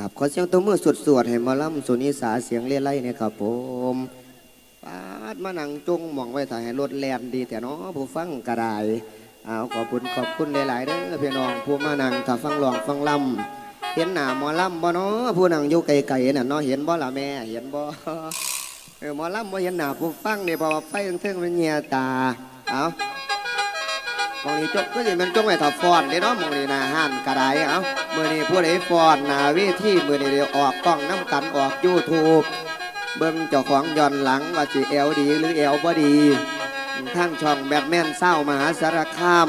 ครับขอเสียงตัวมือสวดสวดๆให้มาล่ำสุนิสาเสียงเล่ไล่เนี่ยครับผมปาดมานังจงมองไว้ถ่ายให้รถแลนดีแต่เนาะผู้ฟังกระไดเอาขอบคุณขอบคุณหลายๆเด้อพี่น้องผู้มานังถ้าฟังหลองฟังลำเห็นหน้าหมอลำบ่เนาะผู้นังอยู่ไกลๆน่ะเนาะเห็นบ่ล่ะแม่เห็นบ่เออหมอลำบ่เห็นหน้าผู้ฟังนี่เพราะว่าไฟเทิงๆมันเงียตาเอา มองนี้จบก็สิมันจงไว้ถ้าฟอนเด้เนาะมองนี้หน้าห้านกระไดเอามือนี้ผู้ใดฟอนหน้าเวทีมือนี้เดี๋ยวออกกล้องน้ำกันออก YouTube เบิ่งเจ้าของย้อนหลังว่าสิแอลดีหรือแอลบ่ดีทั้งช่องแบทแมนเศร้ามหาสารคาม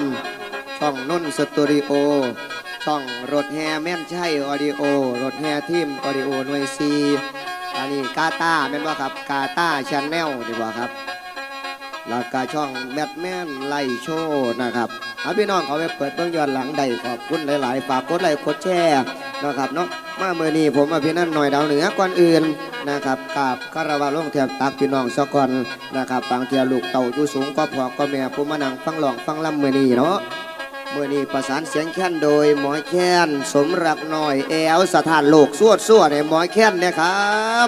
ช่องนุ่นสตูดิโอช่องรถแฮแม่นใช่ออดิโอรถแฮทีมออดิโอหน่วยซีอันนี้กาตาแม่นว่าครับกาตาชาแนลดีกว่าครับ แล้วก็ช่องแบทแมนไล่โชว์นะครับเอาพี่น้องเขาไปเปิดเบื้องย้อนหลังได้ขอบคุณหลาย ๆ ฝากกดไลค์กดแชร์นะครับเนาะมาเมื่อนี้ผมมาพี่นั่นหน่อยดาวเหนือก่อนอื่นนะครับกับคาราวาลงเทียบตักพี่น้องสะก่อนนะครับบางเทียลูกเต่าอยู่สูงก็พอก็แม่ผู้มานั่งฟังหลองฟังลำเมื่อนี้เนาะเมื่อนี้ประสานเสียงแค้นโดยหมอยแค้นสมรักหน่อยแอลสถานโลกสวดสวดในหมอยแค้นเนี่ยครับ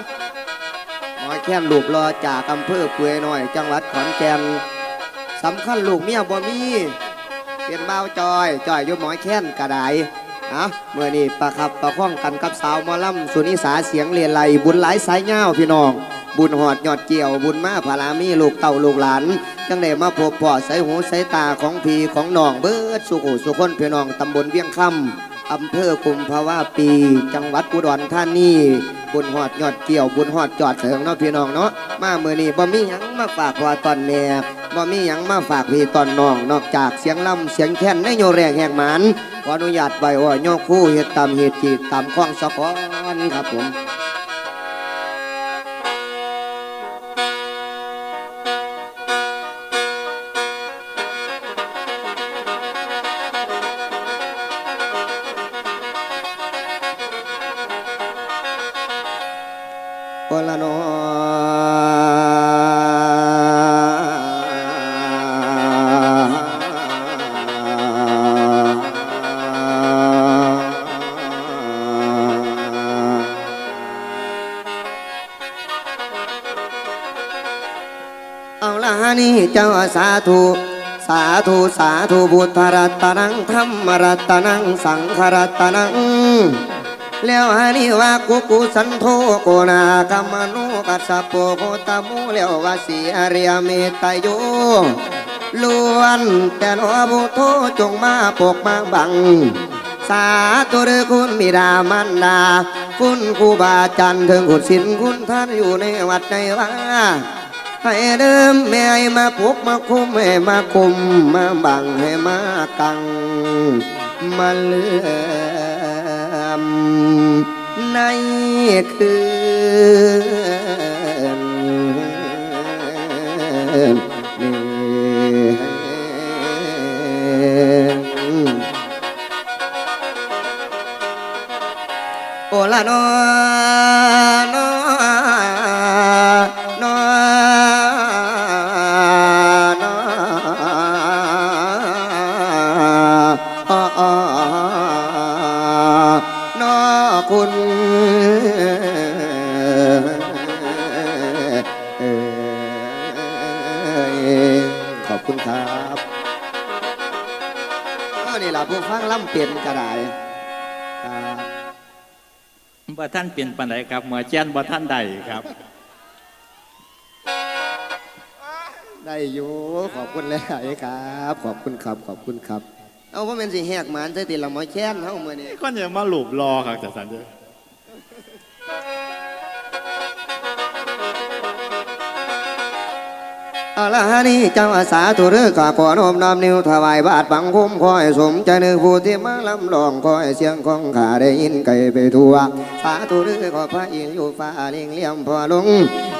หมอยแค้นลูกรอจากอำเภอเปื่อยหน่อย จังหวัดขอนแก่นสำคัญลูกเมียบ่มีเป็นเบ้าวจอยจอยอยู่หมอยแค้นกระไดอะเมื่อนี้ประคับประข้องกันกับสาวมอลำสุนิสาเสียงเรียนไหลบุญหลายสายเงาพี่น้อง บุญหอดหยอดเกี่ยวบุญมาพารามีลูกเต่าลูกหลานจังได้มาพบพ่อใส่หูใส่ตาของพี่ของน้องเบิดสุขสุคนพี่น้องตำบลเวียงคำอำเภอกุมภาวะปี จังหวัดอุดรธานี บุญหอดยอดเกี่ยวบุญหอดจอดเถิงเนาะพี่น้องเนาะมาเมื่อนี้บ่มีหยังมาฝากพ่อตอนแม่บ่มีหยังมาฝากพี่ตอนน้องนอกจากเสียงล่ำเสียงแค้นในโยแรงแหกหมันขออนุญาตไว้ว่าโยกคู่เฮ็ดตามเหตุจีตามข้องสะกอนครับผม สาธุ สาธุสาธุพุทธรัตนังธรรมรัตนังสังฆรัตนังแล้วฮานิวากุกุสันโทโกนากรรมนุกัสสะโปโคตมุแล้ววาสีอริยเมตตาโยล้วนแต่หนอบุโทจงมาปกมาบัง สาธุเด้อคุณบิดามันดา คุณครูบาอาจารย์ถึงคุณศิลคุณท่านอยู่ในวัดในว่า ให้เดิมแม่ให้มาปลุกมาคุมให้มาคุมมาบังให้มากัง มาเลื่อมในคืนนี้โอละนอนอน ท่านเปลี่ยนปันใดครับหมอแจ้นบ่ท่านใดครับ ได้อยู่ขอบคุณเลยครับ ขอบคุณครับขอบคุณครับ เอาว่าเป็นสิแหกหมานใส่ติดละหมอแค้นเฮามื้อนี้คนอย่ามาหลูบรอครับจัดสันเด้อ อาละฮะนี่เจ้าอาสาธุเรือข้าขอนอมน้อมนิ้วถวายบาทบังคุ้มคอยสมใจนึกผู้ที่มาลำลองคอยเสียงของข้าได้ยินไกลไปทั่ว สาธุเรือขอพระอินทร์อยู่ฟ้าเลี้ยงเลี่ยมพอลง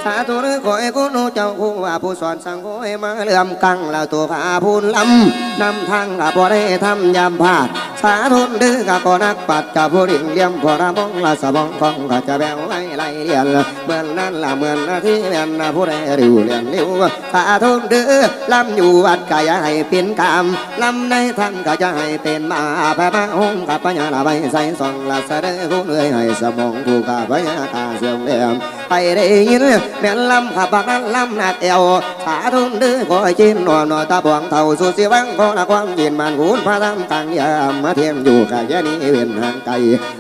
สาธุเรือขอให้คุณเจ้าคู่ว่าผู้สอนสั่งขอให้มาเลื่อมกังแล้วตัวข้าพูนลำนำทางข้าพอได้ทำยามพลาด สาธุเดือกะก็นักปัดกับผู้ดิ่งเลี่ยมพอระบงละสะบองกองก็จะแบวไล่ไล่เลียนเหมือนนั้นละเหมือนนาที่แม่นนะผู้ใดริวเลียนริวสาธุเดือลำอยู่วัดก็อย่าให้เป็นกรรมลำในท่านก็จะให้เป็นมาพระมาองค์กับปัญญาละใบใส่ซองละเสด็จผู้เหนื่อยให้สมองผู้กับปัญญาตาเสื่อมเลี่ยม ไปได้ยินแม่นลำขับบักนั้นลำหนักเอวสาธุเดือขอให้จินหนอนหนอตาบวงเท่าสุดสิวังขอละความยินมันหูนพระธรรมตังยามมาเทียมอยู่กับยานี้เวียนห่างไกล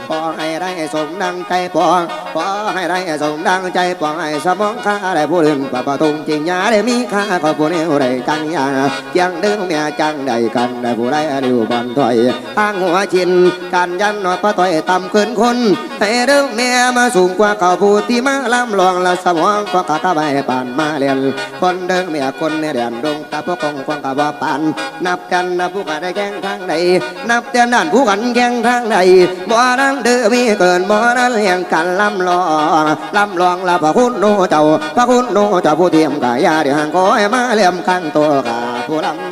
ขอให้ได้สมดังใจปองขอให้ได้สมดังใจปองให้สมองข้าได้ผู้อื่นปะปะตรงจริงยาได้มีค่าขอผู้นี้ได้จังยายังเดิมเมียจังได้กันได้ผู้ใดริวบอลถอยทางหัวชินการยันหนอพระต่อยต่ำเกินคนให้เดิมเมียมาสูงกว่าเขาผู้ที่มาล้ำลองละสมองก็กะกะใบปานมาเรียนคนเดิมเมียคนในเดียนดงตาพวกคงควงกะว่าปานนับกันนับผู้กันได้แข่งทางใดนับแต่นั่นผู้กันแข่งทางใดบ่นั้นเด้อมีเกินบ่นั้นเลี้ยงกันลำลองลำลองละพระคุณโนเจ้าพระคุณโนเจ้าผู้เทียมกายาเดี๋ยวห่างคอยมาเลี่ยมข้างตัวกาผู้ลำ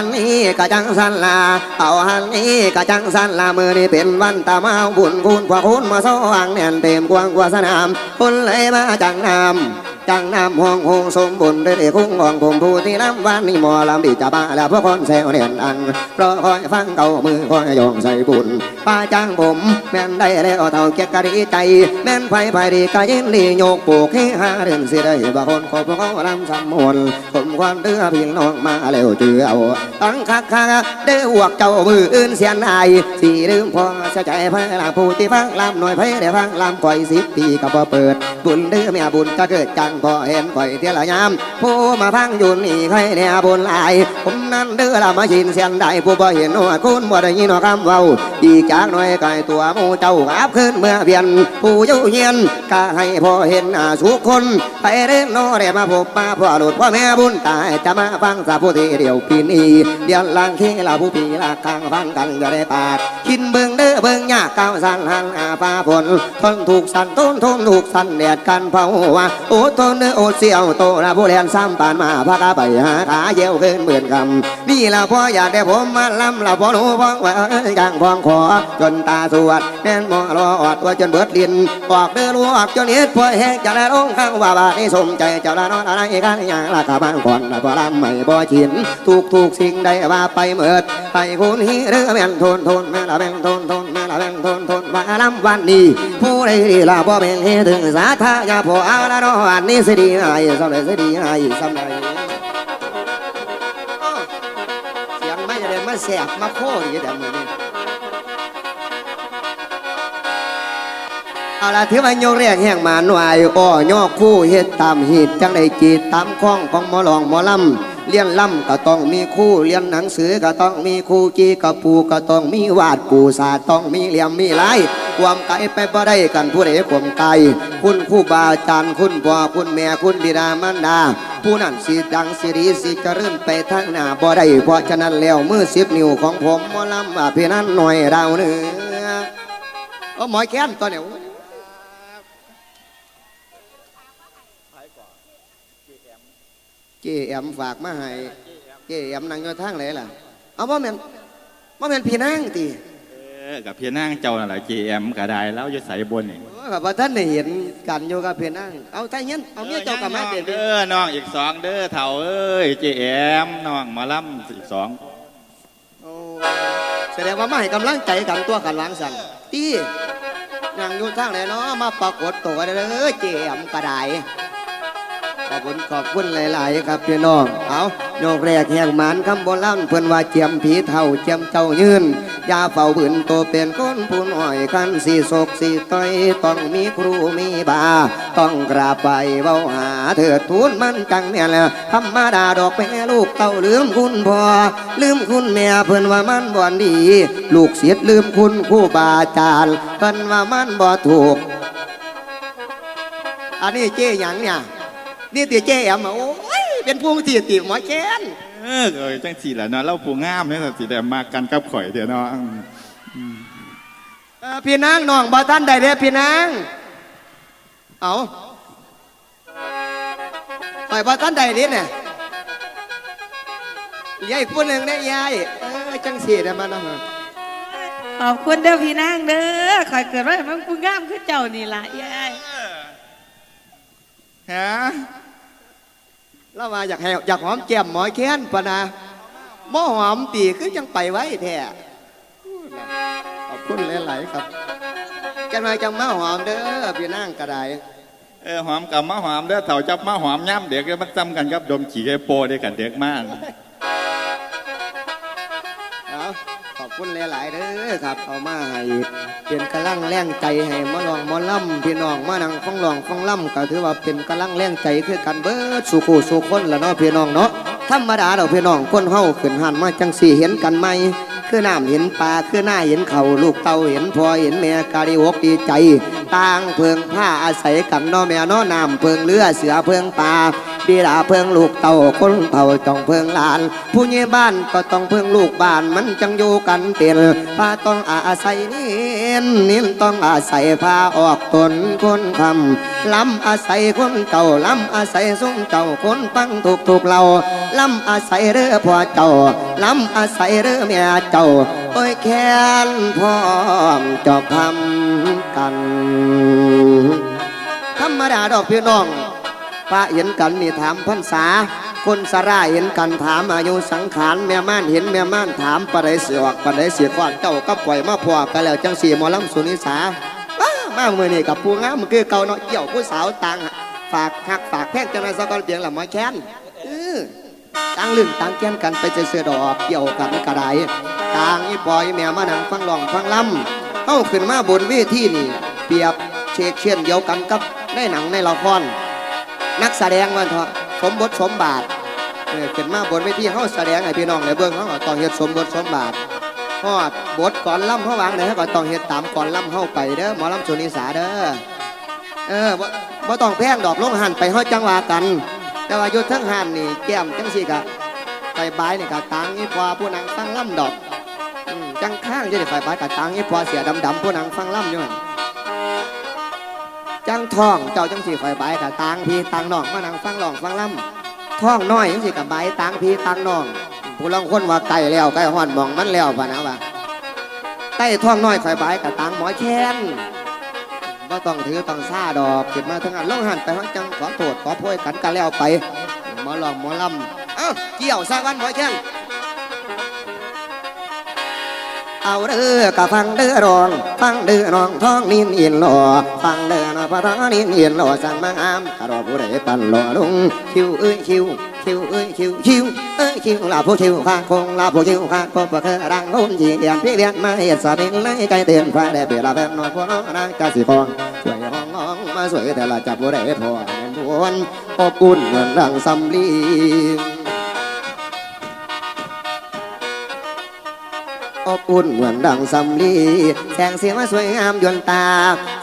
ขันนี้กะจังสันลาเอาหันนี้กะจังสันลามือนี้เป็นวันตามาบุญคุณพระคุณมาสว่างแน่นเต็มกว้างกว่าสนามคนเลยมาจังนำ จังน้ำห่วงหงสมบุญได้คุ้งของผมผู้ที่น้ำวันนี้หมอลำดีจะบ้าแล้วพวกคนแซวเนียนอังเพราะคอยฟังเก่ามือคอยยองใส่บุญป้าจ้างผมแม่นได้แล้วเท่าเก็กกะดีใจ แม่นไฟไฟดีกะยินดีโยกปลูกให้หาเรื่องสิได้บางคนขอบพวกเขาลำสำมนผมความเดือพี่น้องมาแล้วเจือเอาตั้งคักคักเด้อหวกเจ้ามืออื่นเสียนอายสีลืมพอเสียใจพระลาผู้ที่ฟังลำหน่อยเพได้ฟังลำก่อยสิบปีก็พอเปิด บุญเด้อเมียบุญจะเกิดจังพอเห็นก่อยเที่ยละยามผู้มาฟังอยู่นี่ใครเนี่ยบุญหลาย ผมนั้นเด้อละมาชินเสียนได้ผู้บ่เห็นว่าคุณบ่ได้ยินคำเว้าอีกจากหน่อยไก่ตัวมูเจ้าอาบขึ้นเมื่อเพียนผู้อยู่เยียนก็ให้พอเห็นหน้าสุกคนไปเรื่องโนเรียมาพบมาพ่อหลุดพ่อแม่บุญตายจะมาฟังสาผู้ที่เดียวปีนี้เดียวลังที่เราผู้ปีละข้างฟังกันอย่าได้ปากคินเบิ่งเด้อเบิ่งยากก้าวสันหันอาฟ้าฝนทนถูกสันต้นทนถูกสันแดดกันเผาว่าโอ้ทนเด้อโอ้เสียวโตนะผู้แลนซ้ำปานมาพากาไปหาขาเยี่ยวขึ้นเหมือนคำนี่ละพ่ออยากได้ผมมาล้ำละพ่อหนูพ้องว่าจางพ้องขอจนตาสวดแน่นมองรออดว่าจนเบิดดินออกเดือลวกจนเฮ็ดพ่อแห้งจะได้ลงข้างว่าบาดนี้สมใจเจ้าละนอนอะไรกันอย่างละกะบานก่อนละบ่ลำไม่บ่ชินถูกถูกสิ่งใดว่าไปเมิดไปคุณฮีเรือแม่นทนทนแม่ละแม่นทนทนแม่ ละแม่นทนทนว่าลำวันนี้ผู้ใดละบ่แม่นเฮ็ดถึงสาธายาพออาละนอนนี้สิดีให้สำเร็จสิดีให้สำเร็จเสียงไม่ได้มาแสบมาโคดีแต่มือนี้เอาละถือว่าโยกเรียกแห่งมาหน่วยอ้อยอกคู่เฮ็ดตามหีดจังได้จีตามข้องของหมอหลองหมอลำ เลี้ยนลำก็ต้องมีคู่เรียนหนังสือก็ต้องมีคู่จีกับปูก็ต้องมีวาดปูศาสต้องมีเหลี่ยมมีลายความไกลไปบ่ได้กันผู้ใดความไกลคุณครู่บาอาจารย์คุณพ่อคุณแม่คุณบิดามารดาผู้นั้นสิดังสิริสิเริญไปทางหน้าบ่ได้เพราะฉะนั้นแล้วมือสิบนิ้วของผมมอลำว่าพี่นั้นหน่อยดาวเนือโอ้หมอยแค้นตัวเนี่ย เจแอมฝากมาให้เจแอมนั่งอยู่ทางไหนล่ะ เอาว่าแม่นว่าแม่นพี่นางตีเออกับพี่นั่งเจ้านั่นแหละ GM ก็ได้แล้วอยู่ใส่บนนี่แบบว่าท่านได้เห็นกันอยู่กับพี่นางเอาใจเย็นเอาเมียเจ้ากลับมาเด็ดเด้อน้องอีกสองเด้อเถ่าเอ้ย GM น้องหมาล่ำอีกสองโอ้แสดงว่ามาให้กำลังใจกันตัวกันวางสันตีนั่งอยู่ทางไหนเนาะมาปรากฏตัวได้เลยเจแอมกระได ขอบคุณขอบคุณหลาย ๆ ครับพี่น้อง เอาโยกแรกแหงหมันคำโบราณเพิ่อนว่าเจียมผีเท่าเจียมเจ้ายืนยาเฝ้าบืนโตเป็นคนผู้น้อยคันสีศกสีต้อยต้องมีครูมีบา ต้องกราบไปเว้าหาเถิดทูลมันจังเนี่ยแหละธรรมดาดอกแม่ลูกเต้าลืมคุณพ่อลืมคุณแม่เพิ่อนว่ามันบ่ดี ลูกเสียดลืมคุณครูบาอาจารย์เพิ่อนว่ามันบ่ถูก อันนี้เจ๊หยังเนี่ย นี่ตีเจ๊แอมอะโอ้ยเป็นผู้ตีตีหมอแค้นเออเอ้ยจังสี่แหละเนาะเราผู้งามเนี่ยสิแต่มากันกับข่อยเดี๋ยวเนาะอืมเออพี่นางน้องบ่ท่านใดเด้อพี่นางเอาไปบ่ทันใดนิดเนี่ยยายผู้หนึ่งเนี่ยยายเออจังสีได้มาเนาะขอบคุณเด้อพี่นางเด้อคอยเกิดว่ามันผู้งามคือเจ้านี่ล่ะยาย ฮะ แล้วมาอยากแหวอยากหอมแก้มหมอแค้นปะนะหมอหอมตีคือจังไปไว้แท้ขอบคุณหลายๆครับจังไรจังมาหอมเด้อพี่นั่งกระไดเออหอมกับมะหอมเด้อเถ่าจับมะหอมย่ำเด็กมันจำกันครับดมขี่ไอโปได้กันเด็กมาก คุณหลาย ๆเด้อครับ เอามาให้เป็นกำลังแรงใจให้มาลองมาล่ำพี่น้องมานังฟังลองฟังล่ำก็ถือว่าเป็นกำลังแรงใจคือกันเบิดสุขสุขคนละเนาะพี่น้องเนาะธรรมดาเราพี่น้องคนเฮาขึ้นหันมาจังสี่เห็นกันไหมคือน้ำเห็นปลาคือหน้าเห็นเขาลูกเต่าเห็นพอเห็นแม่กาดีอกดีใจ ต่างเพิงผ้าอาศัยกันนาะแม่นาะน้ำเพิงเรือเสือเพิงปลาบิดาเพิ่งลูกเต่าคนเต่าจ้องเพิ่งหลาน ผู้ใหญ่บ้านก็ต้องเพิ่งลูกบ้านมันจังอยู่กันเป็นพาต้องอาศัยนี่นิ่ต้องอาศัยพาออกตนคนคำล้ำอาศัยคนเก่าล้ำอาศัยสุ่มเจ้าคนฟังถูกถูกเราล้ำอาศัยเรือพ่อเจ้าล้ำอาศัยเรือแม่เจ้า โอ้ยแค้นพร้อมจอบทำกัน ธรรมดาดอกพี่น้องพระเห็นกันนี่ถามพรรษา คนสราเห็นกันถามอายุสังขารแม่ม่านเห็นแม่ม่านถามปะไดเสียออกปะไดเสียก่อนเจ้าก็ปล่อยมาพอกันแล้วจังสีหมอลำสุนิสาว้ามาเมื่อนี่กับผู้งามคือเก่าเนาะเกี่ยวผู้สาวต่างฝากหักฝากแพงจังไรสักคนเพียงละมอแค้นต่างลื่นต่างแก้นกันไปเจอเสือดอกเกี่ยวกันกระได ต่างอีปอยแม่มานังฟังลองฟังลำเข้าขึ้นมาบนเวทีนี่ เปรียบเชกเช่นเดียวกันกับในหนังในละครนักแสดงวันเถอะสมบทสมบาทเออขึ้นมาบนเวทีเข้าแสดงให้พี่น้องในเบื้องเขาก็ต้องเฮ็ดสมบทสมบาทฮอดบทก่อนล่ำเขาวางไหนเขาก็ต้องเฮ็ดตามก่อนล่ำเข้าไปเด้อหมอลำสุนิสาเด้อเออบ่บ่ต้องแพงดอกลงหันไปเฮาจังหวะกัน แต่ว่ายุทธทั้งหันนี่แก้มจังสี่กะไฟบายนี่กะตังนี่พอผู้นางฟังล่ำดอก จังข้างจะได้ไฟบายกะตังนี่พอเสียดำๆผู้นางฟังล่ำอยู่นั่นจังท่องเจ้าจังสีไฟใบกับตางพีตางน้องมานังฟังร้องฟังล่ำท่องน้อยจังสีกับใบตางพีตางน้องผู้ลองคนว่าไก่แล้วไก่ห่อนหมองมันแล้วพะนะว่าไก่ท่องน้อยไฟใบกับตางหมอแค้นว่าต้องถือต้องซาดอกเก็บมาทั้งอันลงหันไปห้องจังขอโทษขอโพยกันกันแล้วไปหมอลองหมอลำเอ้าเกี่ยวซากันหมอแค้น เอาเด้อกะฟังเด้อรอง ฟังเด้อน้องท้องนินอียนหล่อฟังเด้อน้องพระท้องนินอียนหล่อสั่งมางามกะรอผู้ใดปั่นหล่อลุงคิวเอ้ยคิวคิวเอ้ยคิวคิวเอ้ยคิวลาผู้คิวข้าคงลาผู้คิวข้าก็บ่เคยรังหุ่นจีเดียนพี่เลียนมาเฮ็ดสาบินเลยไกลเตียนฟ้าได้เปรียบละแฟนน้อยพวกน้องนางกะสิคองสวยห้องน้องมาสวยแต่ละจับผู้ใดพอเงินทวนอบอุ่นเหมือนรังสำลี อบอุ่นเหมือนดังสำลี แสงสีมาสวยงามยวนตา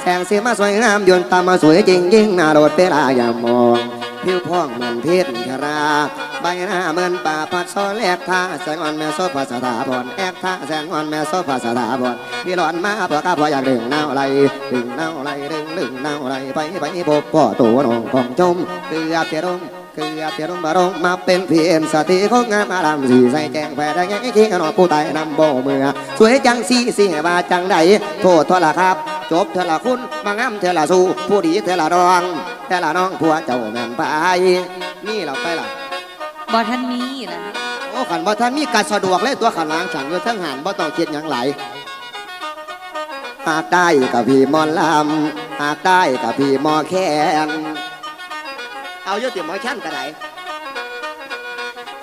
แสงสีมาสวยงามยวนตามาสวยจริงยิ่งน่าโดดเวลาอย่ามองผิวพ่องเหมือนเพชรชรา ใบหน้าเหมือนป่าพัดซ้อนแลกท่าแสงอ่อนแม่โซภาสถาพรแอกท่าแสงอ่อนแม่โซภาสถาพรพี่หลอนมาเพื่อข้าพออยากดึงเน่าไหลดึงเน่าไหลดึงดึงเน่าไหลไปไปพบพ่อตัวน้องของจมเกือบเทียรง เกือบเทียรงบารองมาเป็นเพียนสติของงามอารามสีใส่แจงแผ่ได้ยังขี้ขนอผู้ตายนำโบเมื่อสวยจังสีสีว่าจังใดโทษทละครับ จบเทละคุณมางามเทละสู้ผู้ดีเทละรองเทละน้องผัวเจ้าแม่นไปนี่เราไปล่ะบ่ทันมีล่ะโอ้ขันบ่ท่านมีการสะดวกเลยตัวขันล้างฉันอยู่ทั้งหันบ่ต้องคิดหยังไหลายหากได้กับพี่หมอนลำหากได้กับพี่หมอแคน เอาอยู่ติหมอแคนก็ได้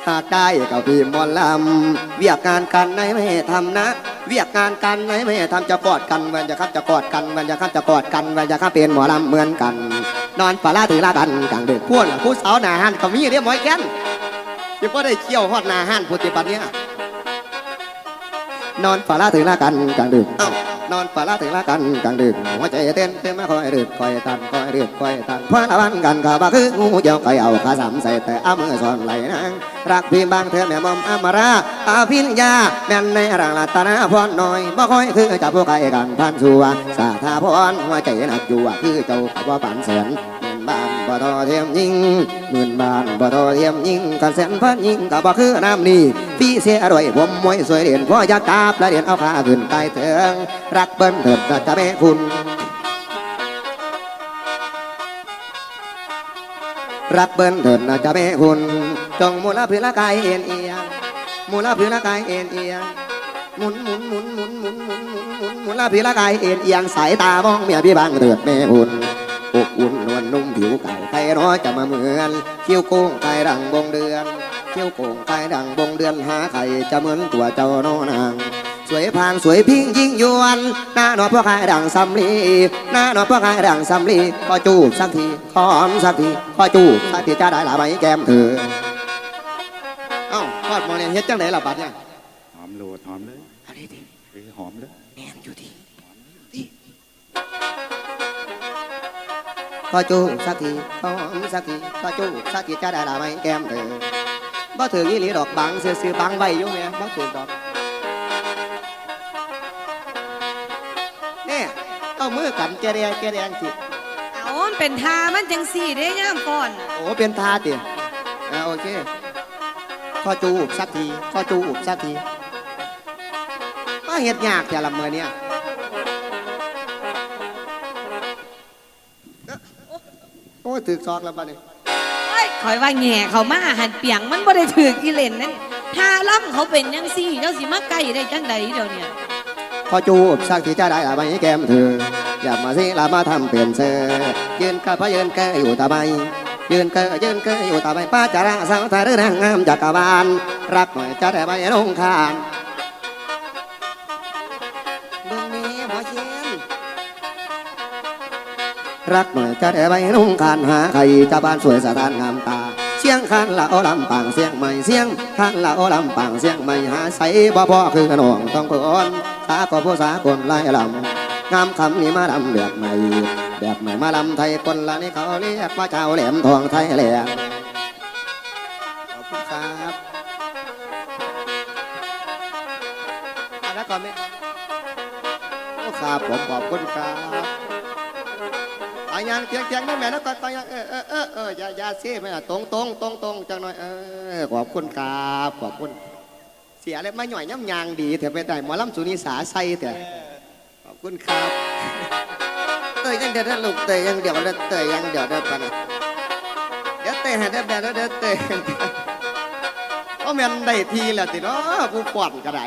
หากได้กับพี่หมอนลำเวียกงานกันไหนไม่ให้ทำนะ เวียกงานกันไหนไม่ให้ทำจะกอดกันวันจะคับจะกอดกันวันจะคับจะกอดกันวันจะคับเป็นหมอลำเหมือนกัน นอนปลาลาถือลากันกลางดึกพวกน่ะผู้สาวหนาหันก็มีเรียหมอแคนยังก็ได้เกี่ยวฮอดหนาห้านพุทธิบัติเนี่ยนอนฝาลาถึงลากันกลางดึกเอ้า นอนฝาลาถึงละกันกลางดึกหัวใจเต้นเต้นมาคอยรึกคอยตันคอยรึกคอยตันพระละวันกันข้าบ้าคืองูเจ้าไก่เอาขาสามใส่แต่เอามือสอนไหลนางรักพี่บางเธอแม่มอมอมราอาพิญญาแม่นในรังลาตนาพรน้อยบ่คอยคือจับพวกไก่กันท่านสัวสาธาพรหัวใจหนักอยู่คือเจ้าขับว่าปันแสน บานบ่ทอเทียมยิงหมื่นบานบ่ทอเทียมยิงกันแสนพันยิงก็บ่คือน้ำนี่พี่เสียอร่อยผมมวยสวยเด่นพ่ออยากกราบและเด่นเอาขาขึ้นใต้เถิงรักเบิ้นเถิดนะจะแม่คุณรักเบิ้นเถิดนะจะแม่คุณจงมูลพื้นละกายเอ็นเอียงมูลพื้นละกายเอ็นเอียงหมุนหมุนหมุนหมุนหมุนหมุนหมุนหมุนหมุนละพื้นละกายเอ็นเอียงสายตามองเมียพี่บังเถิดแม่คุณ อบอุ่นนวลนุ่มผิวไก่ไก่น้อยจะมาเหมือนเขี้ยวโกงไก่ดังบงเดือนเขี้ยวโกงไก่ดังบงเดือนหาไข่จะเหมือนตัวเจ้าน้อนาง สวยพางสวยพิงยิ่งยวนหน้าหนอพ่อขายดังสำลีหน้าหนอพ่อขายดังสำลีขอจูบสักทีขอหอมสักทีขอจูบสักทีจะได้ละใบแก้มเธอเอ้าทอดหมอเนี่ยเฮ็ดจังไหนล่ะบัดเนี่ยหอมโลดหอมเลยอะไรดิเออหอมเลยแนมอยู่ดี ขอจูบสักทีขอหอมสักทีขอจูบสักทีจะได้ละใบแก้มเธอบ่ถึงอีหลีดอกบังซื้อๆบังใบอยู่แม่บ่ถึงดอกเนี่ยเอามือกันแกแดงแกแดงสิเอามันเป็นทามันจังสี่เด้ย่ามก่อนน่ะโอ้เป็นทาติอ่าโอเคข้อจูบสักทีข้อจูบสักทีก็เฮ็ดยากแต่ละมือเนี่ย โอ้ยถึกซอกแล้วบ้านี้เอ้ยคอยว่าแง่เขามาหันเปียงมันบ่ได้ถือกิเลนนั่นทาล่ำเขาเป็นจังสี่เจ้าสิมาใกล้ได้จังใดเดี๋ยวเนี้ข้อจูบสักทีจะได้ละไม่แก้มเธออย่ามาสิละมาทำเปลี่ยนเซอยืนก็เพราะยืนเกออยู่ตาใบยืนเกอยืนเกออยู่ตาใบป้าจะระสาวทาเรื่องงามจักรวาลรักหน่อยจะได้ใบลงคาน รักหน่อยจะได้ไปนุ่งคานหาใครจะบ้านสวยสถานงามตา เสียงคันละโอลำปางเสียงใหม่เสียงคันละโอลำปางเสียงใหม่หาใสบ่พ่อคือขนองต้องคนสาก็ผู้สาคนไล่ลำงามคำนี้มาลำแบบใหม่แบบใหม่มาลำไทยคนละนี่เขาเรียกว่าเจ้าแหลมทองไทยแหลมขอบคุณครับแล้วก่อนไหมโอ้ครับผมขอบคุณครับ ยังเทียงเทียงนั่นแม่แล้วก็ตายังเออเออเออเอออย่าอย่าเสียไม่น่ะตรงตรงตรงตรงจังหน่อยเออขอบคุณครับขอบคุณ เสียอะไรมาหน่อยย่ำยางดีแต่ไปได้หมอลำสุนิสาใส่แต่ขอบคุณครับเตยยังเดี๋ยวนะลูกเตยยังเดี๋ยวเด้อเตยยังเดี๋ยวเด้อปะนะเดี๋ยวเตยให้เด้อเดี๋ยวเด้อเดี๋ยวเตยโอ้แม่นได้ทีแล้วติเนาะผู้ป้อนก็ได้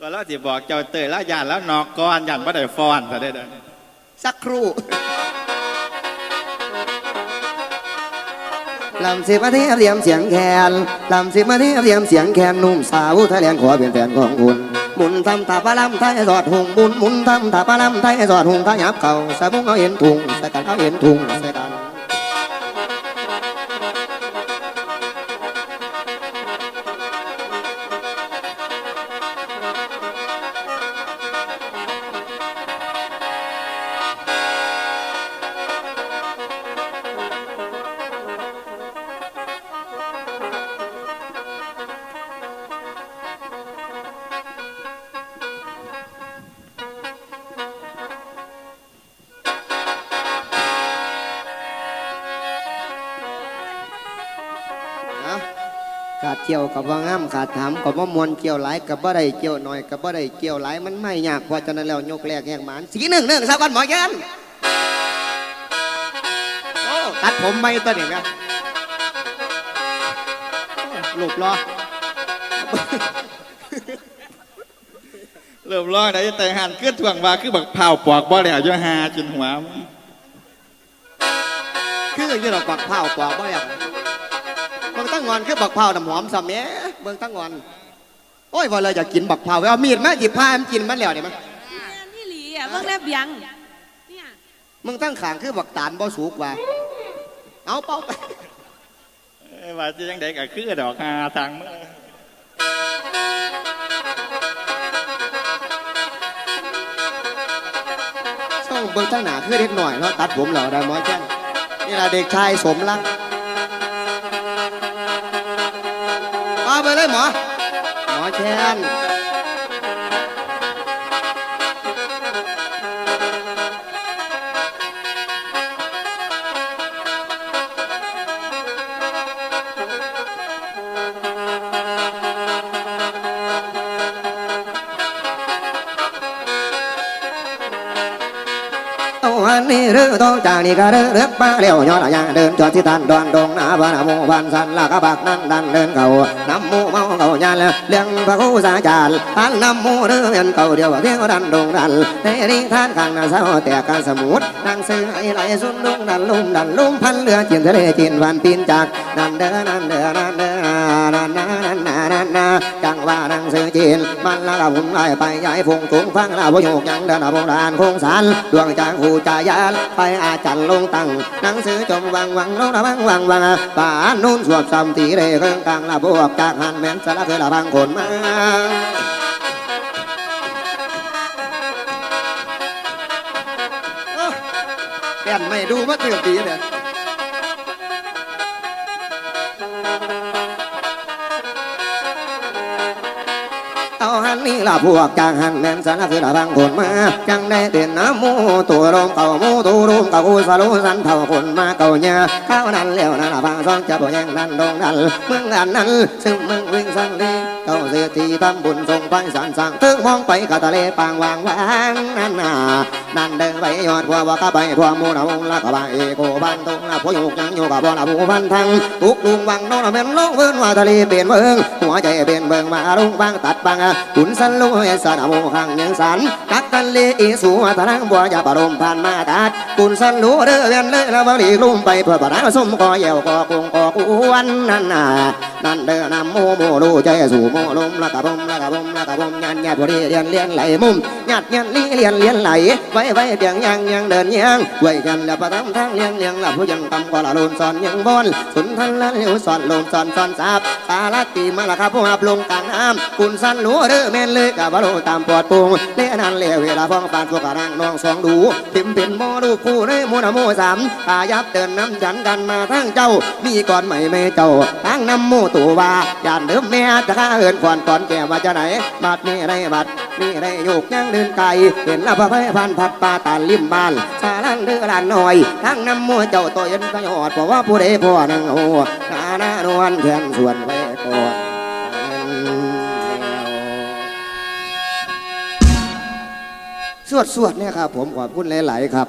ก็แล้วสิบอกเจ้าเตยแล้วยันแล้วนอกก้อนยันบ่ได้ฟ้อนซะได้เด้อสักครู่ ลำสิบมาเทียบเรียมเสียงแคนลำสิบมาเทียบเรียมเสียงแคนนุ่มสาวไทยแลนด์ขอเป็นแฟนของคุณหมุนทำตาปลาลำไทยสอดหุงบุญหมุนทำตาปลาลำไทยสอดหุงขยับเข่าสะบุงเอาเห็นทุงใส่กันเอาเห็นทุงใส่กัน เกี่ยวกับว่างามขาดถามกับว่ามวลเกี่ยวหลายกับบ่ได้เกี่ยวหน่อยกับบ่ได้เกี่ยวหลายมันไม่ยากเพราะฉะนั้นแล้วยกแรกแห่งหมานสีหนึ่งหนึ่งสักวันหมอแกนโอ้ตัดผมไม่ตัวนี้นะหลบรอเริ่มร้องได้แต่หันขึ้นถ่วงว่าคือบักเผาปอกบ่แล้วอยู่หาจนหัวคืออยู่ดอกบักเผาปอกบ่อย่า ตั้งงอนคือบักเผาน้ำหอมสามแหม่เบิ่งตั้งงอน โอ้ยว่าเลยอยากกินบักเผาเอามีดมาหยิบผ้ามันกินมันแล้วเนี่ยมันนี่หลีอะเบิ่งแล้วเบียงเนี่ยมึงตั้งขางคือบักตาลบ่สุกว่า เอาเป้าไปเอ้ยว่าจะยังไดก็คือดอกหาทางมือช่องเบิ่งตั้งหนาคือเด็กหน่อยเนาะตัดผมเหล่าได้หมอแจ้งนี่ล่ะเด็กชายสมรัก ไปเลยหมอ หมอแชนวันนี้เรื่องต้องจากนี้ก็เรื่องเรื่องมาเร็วย้อนอย่างเดินจอดที่ตันดอนดงนาบ้านหมู่บ้านสันลากบักนั่นดันเดินเขา น้ำมูเมาเขายานเลี้ยงพระคูสาจารอันน้ำมูเรืองเก่าเดียวเรียงดันดงดันในนิทานขังนาเสาแต่การสมุดนางซื้อไอ้ไหลสุนดงดันลุ่มดันลุ่มพันเรือจีนทะเลจีนวันปีนจากนันเด้อนันเด้อนันเด้อ นันานันานันาจังว่านางซื้อจีนมันละละหุ่นไล่ไปย้ายพงถุงฟังละพยกยังเดินโบราณคงสารดวงจางหูจายานไปอาจันลงตั้งนังสือจมวังวังลงละวังวังวังป่านุ่นสวดซ้ำตีเรเครื่องกลางละบวกจากหันแม่นสารเคยละบางคนมาเปลี่ยนไม่ดูมาเถื่อนดีเลย นี่ละพวกจางหันแม่นสารคือละบางคนมาจังได้เด่นน้ำมูตัวลมเก่ามูตัวลมเก่าสารุสันเท่าคนมาเก่าเนี่ยข้าวนั้นเลี้ยวนั่นละบางซ้องจะบ่ย่งนั่นดงดันเมืองอันนั้นซึ่งเมืองวิ่งสังลีเก่าเสียทีทำบุญส่งไปสารสั่งถึงมองไปกะทะเลปางวางวางนั่นน่ะนั่นเดินไปยอดพัวว่าก็ไปพัวมูนาวงละก็บางเอโกบันตรงละพยุกยังอยู่กับบ่ละผู้พันทังตุกลุงวังโน่นแม่นลงเวินว่าทะเลเปลี่ยนเมืองหัวใจเปลี่ยนเมืองมาลุงบางตัดบางขุนสันลุยสนามข้างยังสันกักกันเลอีสูทะลังบัวอย่าปรมผ่านมาตัดขุนสันลุเรือเวียนเลยละบริลุ่มไปเพื่อปราสมกอเยี่ยวกอกุงกอกวนนั่นน่ะนั่นเดินนำโมโมดูใจสู่โมลมละกะบมละกะบมละกะบมยันยันบุรีเรียนเรียนไหลมุมยัดยันลีเรียนเรียนไหลไว้ไว้เบียงยังยังเดินยังไว้กันแล้วประทำทางเลียงเลียงละผู้ยังตำก็ละลุนสอนยังบนสุนทันละลิวสอนลมสอนสอนสาบสาลตีมาละครับผู้หับลงกลางน้ำคุณสันลัวเด้อแม่นเลยกับบาโลตามปอดปุงเล่นันเลี้ยเวลาฟ้องปานพวกกระรังน้องสองดูพิมเป็นโมดูคู่ในมูนโมสามอายับเดินน้ำยันกันมาทั้งเจ้า มีก่อนใหม่แม่เจ้าทั้งน้ำโมตัวว่าย่านเดิมแม่จะข้าเอินก่อนก่อนแก่ว่าจะไหนบัดนี้ได้บัดนี่ได้โยกยังเดินไกลเห็นละพระพพันพัดปลาตาลิมบานสาลังเดือดานหน่อยทั้งน้ำโมเจ้าตัวยันก็ยอดเพราะว่าผู้ใดพ่อนังโอ้นาหน้านวลแขนส่วนไว สวดสวดๆเนี่ยครับผมขอบคุณหลาย ๆ ครับ